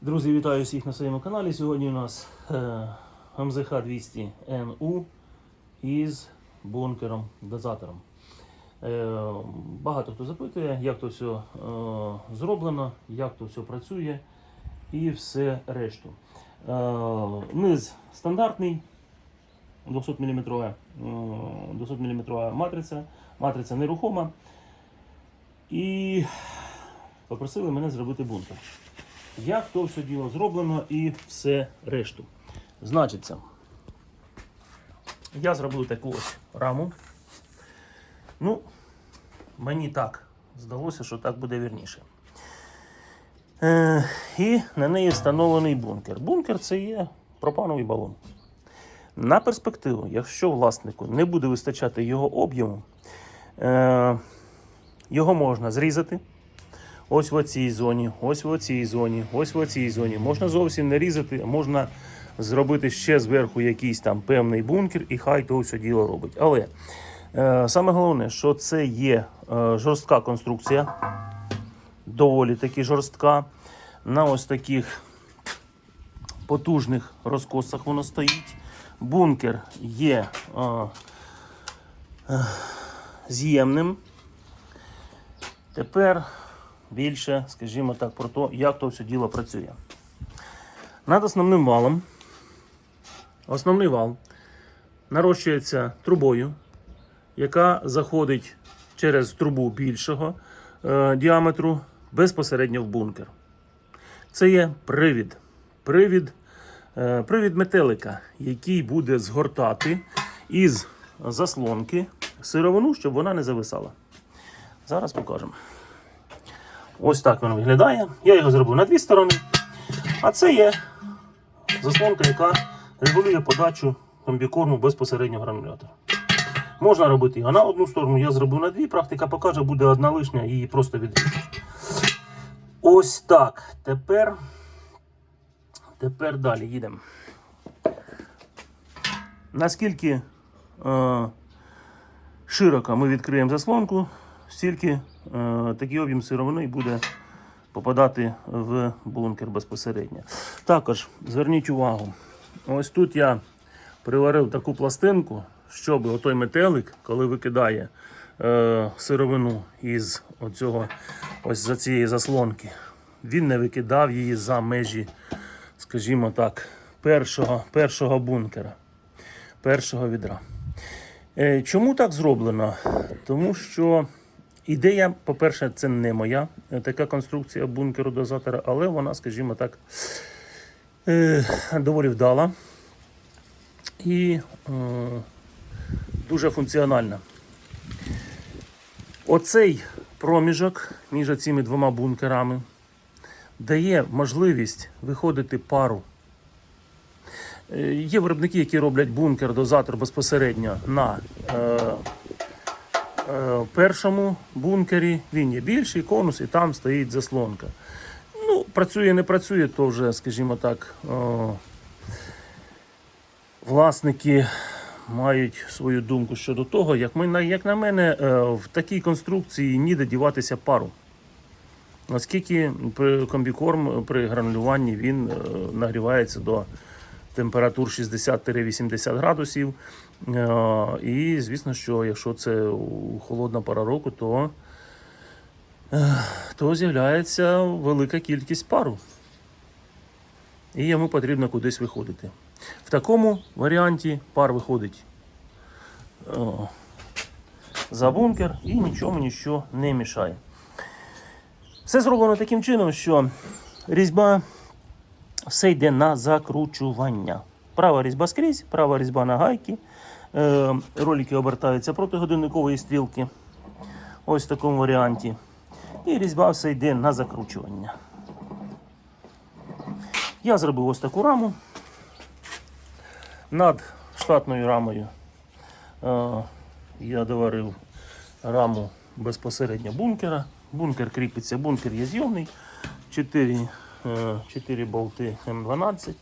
Друзі, вітаю всіх на своєму каналі. Сьогодні у нас е, МЗХ 200 НУ із бункером дозатором. Е, багато хто запитує, як то все зроблено, як то все працює і все решту. Е, низ стандартний 200 мм, 200 мм матриця, матриця нерухома. І попросили мене зробити бункер. Як то все діло зроблено і все решту. Значиться, я зробив таку ось раму. Ну, мені так здалося, що так буде вірніше. Е, і на неї встановлений бункер. Бункер це є пропановий балон. На перспективу, якщо власнику не буде вистачати його об'єму, е, його можна зрізати. Ось в цій зоні, ось в цій зоні, ось в цій зоні. Можна зовсім не різати, можна зробити ще зверху якийсь там певний бункер, і хай то все діло робить. Але е, саме головне, що це є е, жорстка конструкція, доволі таки жорстка. На ось таких потужних розкосах воно стоїть. Бункер є е, е, з'ємним. Тепер більше, скажімо так, про те, як то все діло працює. Над основним валом. Основний вал нарощується трубою, яка заходить через трубу більшого е, діаметру безпосередньо в бункер. Це є привід. Привід, е, привід метелика, який буде згортати із заслонки сировину, щоб вона не зависала. Зараз покажемо. Ось так він виглядає. Я його зробив на дві сторони. А це є заслонка, яка регулює подачу комбікорму безпосередньо в гранулятор. Можна робити його на одну сторону, я зробив на дві. Практика покаже, буде одна лишня, її просто відріжеш. Ось так. Тепер, тепер далі їдемо. Наскільки е, широко ми відкриємо заслонку, стільки такий об'єм сировини буде попадати в бункер безпосередньо. Також зверніть увагу, ось тут я приварив таку пластинку, щоб отой метелик, коли викидає е, сировину із оцього, ось за цієї заслонки, він не викидав її за межі, скажімо так, першого, першого бункера, першого відра. Е, Чому так зроблено? Тому що ідея, по-перше, це не моя е, така конструкція бункеру дозатора, але вона, скажімо так, е, доволі вдала і е, дуже функціональна. Оцей проміжок між цими двома бункерами дає можливість виходити пару. Є виробники, які роблять бункер дозатор безпосередньо на е, е, першому бункері. Він є більший конус, і там стоїть заслонка. Ну, працює, не працює, то вже, скажімо так, власники мають свою думку щодо того, як, ми, як на мене, е, в такій конструкції ніде діватися пару. Наскільки комбікорм при гранулюванні він е, нагрівається до температур 60-80 градусів. Е, І звісно, що якщо це холодна пора року, то, е, то з'являється велика кількість пару. І йому потрібно кудись виходити. В такому варіанті пар виходить е, за бункер і нічому нічого не мішає. Все зроблено таким чином, що різьба все йде на закручування. Права різьба скрізь, права різьба на гайки. Е, ролики обертаються проти годинникової стрілки. Ось в такому варіанті. І різьба все йде на закручування. Я зробив ось таку раму. Над штатною рамою е, я доварив раму безпосередньо бункера. Бункер кріпиться, бункер є зйомний. 4, 4 болти М12.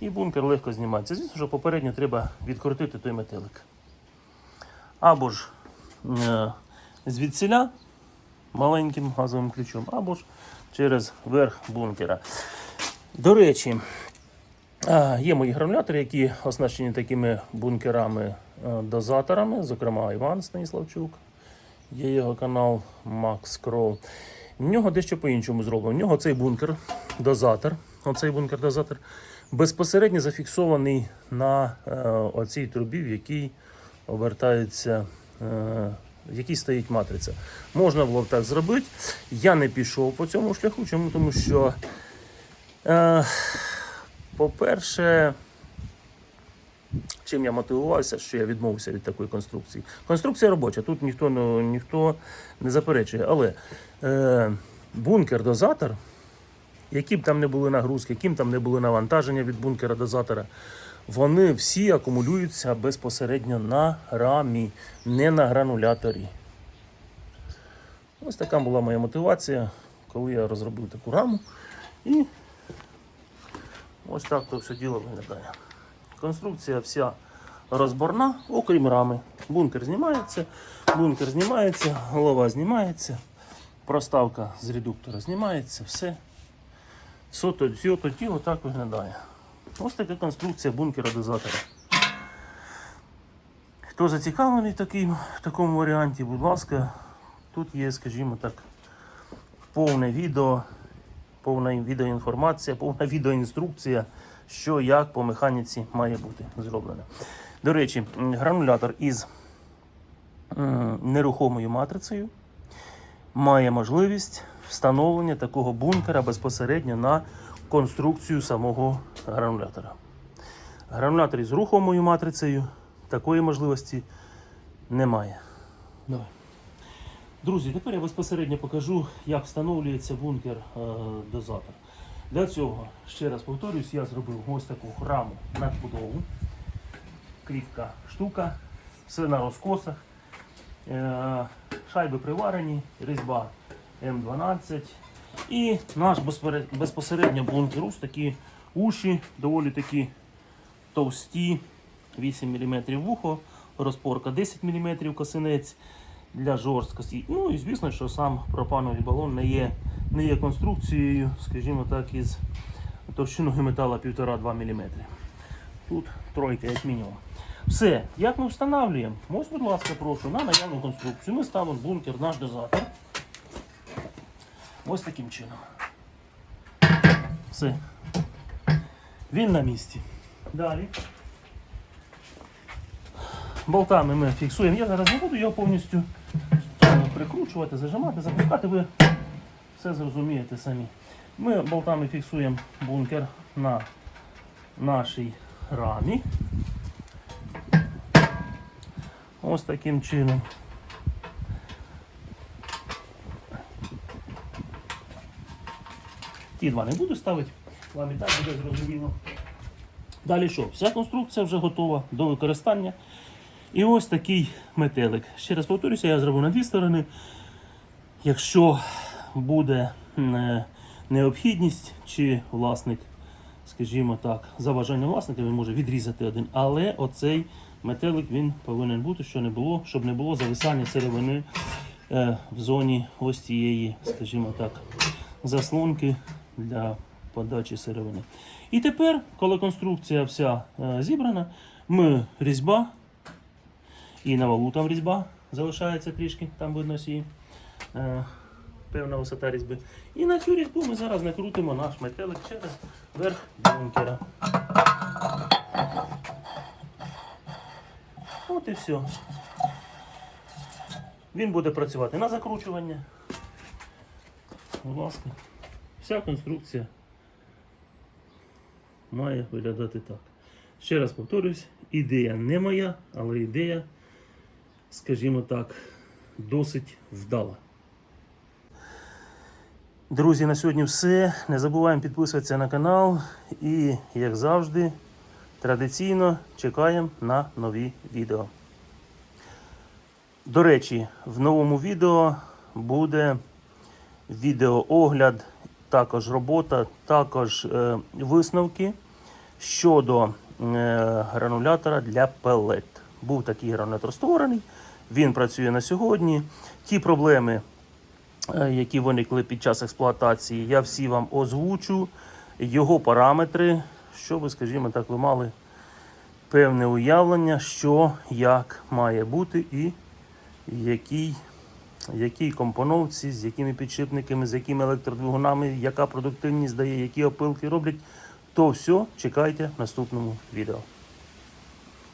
І бункер легко знімається. Звісно, що попередньо треба відкрутити той метелик. Або ж е, звідсіля маленьким газовим ключом, або ж через верх бункера. До речі, є мої гранулятори, які оснащені такими бункерами е, зокрема Іван Станіславчук. Є його канал Max Крол. В нього дещо по-іншому зроблено. В нього цей бункер дозатор. Оцей бункер дозатор безпосередньо зафіксований на е, оцій трубі, в якій обертається. Е, в якій стоїть матриця. Можна було б так зробити. Я не пішов по цьому шляху. Чому? Тому що, е, по-перше, чим я мотивувався, що я відмовився від такої конструкції. Конструкція робоча, тут ніхто, ну, ніхто не заперечує. Але бункер-дозатор, які б там не були нагрузки, яким там не були навантаження від бункера-дозатора, вони всі акумулюються безпосередньо на рамі, не на грануляторі. Ось така була моя мотивація, коли я розробив таку раму. І ось так то все діло виглядає. Конструкція вся розборна, окрім рами. Бункер знімається, бункер знімається, голова знімається, проставка з редуктора знімається, все. Все то, все то тіло так виглядає. Ось така конструкція бункера дозатора. Хто зацікавлений таким, в такому варіанті, будь ласка, тут є, скажімо так, повне відео, повна відеоінформація, повна відеоінструкція, що як по механіці має бути зроблено. До речі, гранулятор із нерухомою матрицею має можливість встановлення такого бункера безпосередньо на конструкцію самого гранулятора. Гранулятор із рухомою матрицею такої можливості немає. Давай. Друзі, тепер я безпосередньо покажу, як встановлюється бункер е, дозатор. Для цього, ще раз повторюсь, я зробив ось таку раму надбудову. Кріпка штука, все на розкосах. Е, шайби приварені, різьба М12. І наш безпосередньо бункер. Ось такі уші, доволі такі товсті, 8 мм вухо, розпорка 10 мм косинець для жорсткості. Ну і звісно, що сам пропановий балон не є, не є конструкцією, скажімо так, із товщиною металу 1,5-2 мм. Тут тройка, як мінімум. Все, як ми встановлюємо? Ось, будь ласка, прошу, на наявну конструкцію. Ми ставимо бункер, наш дозатор. Ось таким чином. Все. Він на місці. Далі. Болтами ми фіксуємо. Я зараз не буду його повністю е, прикручувати, зажимати, запускати. Ви все зрозумієте самі. Ми болтами фіксуємо бункер на нашій рамі. Ось таким чином. Ті два не буду ставити, вам і так буде зрозуміло. Далі що? Вся конструкція вже готова до використання. І ось такий метелик. Ще раз повторюся, я зробив на дві сторони. Якщо буде е, необхідність, чи власник, скажімо так, за бажанням власника, він може відрізати один. Але оцей метелик він повинен бути, що не було, щоб не було зависання сировини е, в зоні ось цієї, скажімо так, заслонки для подачі сировини. І тепер, коли конструкція вся е, зібрана, ми різьба і на валу там різьба залишається трішки, там видно сі, е, певна висота різьби. І на цю різьбу ми зараз накрутимо наш метелик через верх бункера. От і все. Він буде працювати на закручування. Будь ласка. Вся конструкція має виглядати так. Ще раз повторюсь, ідея не моя, але ідея, скажімо так, досить вдала. Друзі, на сьогодні все. Не забуваємо підписуватися на канал і, як завжди, традиційно чекаємо на нові відео. До речі, в новому відео буде відеоогляд, також робота, також е, висновки щодо е, гранулятора для пелет. Був такий гранулятор створений, він працює на сьогодні. Ті проблеми, е, які виникли під час експлуатації, я всі вам озвучу. його параметри, щоб, скажімо так, ви мали певне уявлення, що як має бути і який, якій компоновці, з якими підшипниками, з якими електродвигунами, яка продуктивність дає, які опилки роблять. То все чекайте в наступному відео.